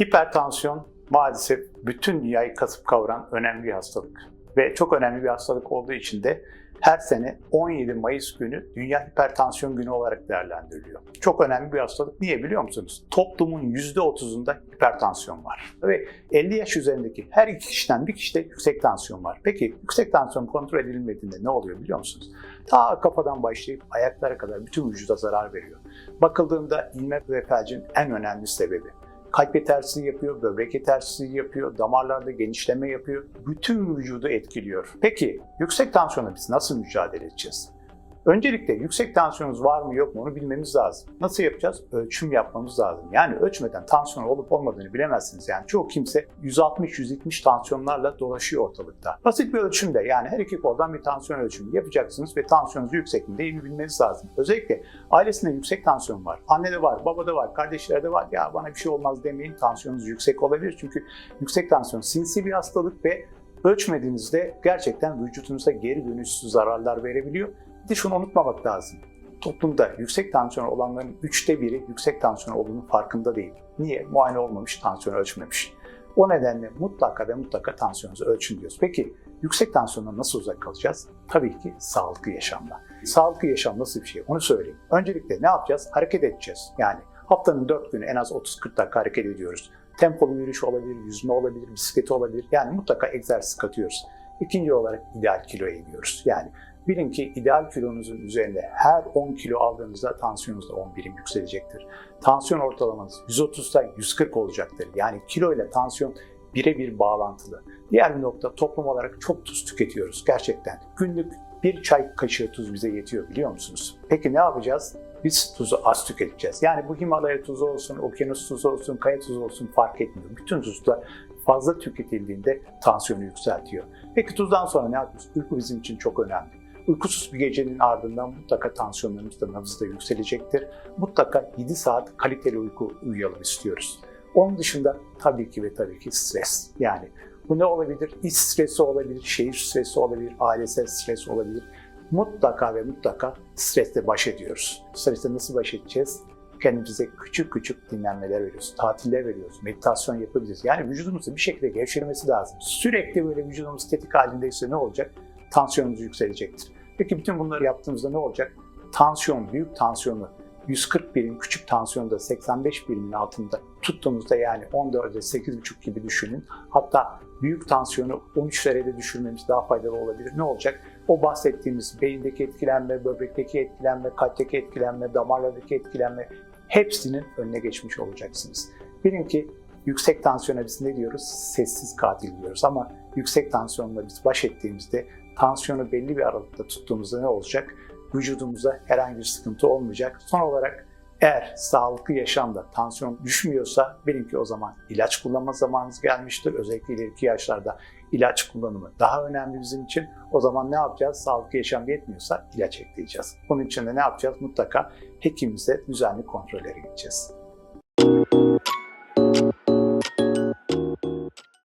Hipertansiyon maalesef bütün dünyayı kasıp kavuran önemli bir hastalık. Ve çok önemli bir hastalık olduğu için de her sene 17 Mayıs günü Dünya Hipertansiyon Günü olarak değerlendiriliyor. Çok önemli bir hastalık. Niye biliyor musunuz? Toplumun %30'unda hipertansiyon var. Ve 50 yaş üzerindeki her iki kişiden bir kişide yüksek tansiyon var. Peki yüksek tansiyon kontrol edilmediğinde ne oluyor biliyor musunuz? Ta kafadan başlayıp ayaklara kadar bütün vücuda zarar veriyor. Bakıldığında inme ve felcin en önemli sebebi. Kalp yetersizliği yapıyor, böbrek yetersizliği yapıyor, damarlarda genişleme yapıyor. Bütün vücudu etkiliyor. Peki yüksek tansiyona biz nasıl mücadele edeceğiz? Öncelikle yüksek tansiyonunuz var mı yok mu onu bilmemiz lazım. Nasıl yapacağız? Ölçüm yapmamız lazım. Yani ölçmeden tansiyon olup olmadığını bilemezsiniz. Yani çoğu kimse 160-170 tansiyonlarla dolaşıyor ortalıkta. Basit bir ölçümde yani her iki koldan bir tansiyon ölçümü yapacaksınız ve tansiyonunuz yüksek mi değil mi bilmeniz lazım. Özellikle ailesinde yüksek tansiyon var. Annede var, babada var, kardeşlerde var. Ya bana bir şey olmaz demeyin tansiyonunuz yüksek olabilir. Çünkü yüksek tansiyon sinsi bir hastalık ve ölçmediğinizde gerçekten vücudunuza geri dönüşsüz zararlar verebiliyor. Bir de şunu unutmamak lazım. Toplumda yüksek tansiyon olanların üçte biri yüksek tansiyon olduğunun farkında değil. Niye? Muayene olmamış, tansiyon ölçmemiş. O nedenle mutlaka ve mutlaka tansiyonunuzu ölçün diyoruz. Peki yüksek tansiyondan nasıl uzak kalacağız? Tabii ki sağlıklı yaşamla. Sağlıklı yaşam nasıl bir şey? Onu söyleyeyim. Öncelikle ne yapacağız? Hareket edeceğiz. Yani haftanın 4 günü en az 30-40 dakika hareket ediyoruz. Tempolu yürüyüş olabilir, yüzme olabilir, bisiklet olabilir. Yani mutlaka egzersiz katıyoruz. İkinci olarak ideal kiloya iniyoruz. Yani bilin ki ideal kilonuzun üzerinde her 10 kilo aldığınızda tansiyonunuz da 10 birim yükselecektir. Tansiyon ortalamanız 130'da 140 olacaktır. Yani kilo ile tansiyon birebir bağlantılı. Diğer bir nokta toplum olarak çok tuz tüketiyoruz gerçekten. Günlük bir çay kaşığı tuz bize yetiyor biliyor musunuz? Peki ne yapacağız? Biz tuzu az tüketeceğiz. Yani bu Himalaya tuzu olsun, okyanus tuzu olsun, kaya tuzu olsun fark etmiyor. Bütün tuzlar fazla tüketildiğinde tansiyonu yükseltiyor. Peki tuzdan sonra ne yapıyoruz? Uyku bizim için çok önemli. Uykusuz bir gecenin ardından mutlaka tansiyonlarımız da nabız da yükselecektir. Mutlaka 7 saat kaliteli uyku uyuyalım istiyoruz. Onun dışında tabii ki ve tabii ki stres. Yani bu ne olabilir? İş stresi olabilir, şehir stresi olabilir, ailesel stres olabilir. Mutlaka ve mutlaka stresle baş ediyoruz. Stresle nasıl baş edeceğiz? Kendimize küçük küçük dinlenmeler veriyoruz, tatiller veriyoruz, meditasyon yapabiliriz. Yani vücudumuzun bir şekilde gevşemesi lazım. Sürekli böyle vücudumuz tetik halindeyse ne olacak? Tansiyonumuz yükselecektir. Peki bütün bunları yaptığımızda ne olacak? Tansiyon, büyük tansiyonu 140 birim, küçük tansiyonda 85 birimin altında tuttuğumuzda yani 14'e 8,5 gibi düşünün. Hatta büyük tansiyonu 13'lere düşürmemiz daha faydalı olabilir. Ne olacak? O bahsettiğimiz beyindeki etkilenme, böbrekteki etkilenme, kalpteki etkilenme, damarlardaki etkilenme hepsinin önüne geçmiş olacaksınız. Bilin ki yüksek tansiyona biz ne diyoruz? Sessiz katil diyoruz ama yüksek tansiyonla biz baş ettiğimizde tansiyonu belli bir aralıkta tuttuğumuzda ne olacak? Vücudumuza herhangi bir sıkıntı olmayacak. Son olarak eğer sağlıklı yaşamda tansiyon düşmüyorsa bilin ki o zaman ilaç kullanma zamanınız gelmiştir. Özellikle ileriki yaşlarda ilaç kullanımı daha önemli bizim için. O zaman ne yapacağız? Sağlıklı yaşam yetmiyorsa ilaç ekleyeceğiz. Bunun için de ne yapacağız? Mutlaka hekimimize düzenli kontrollere gideceğiz.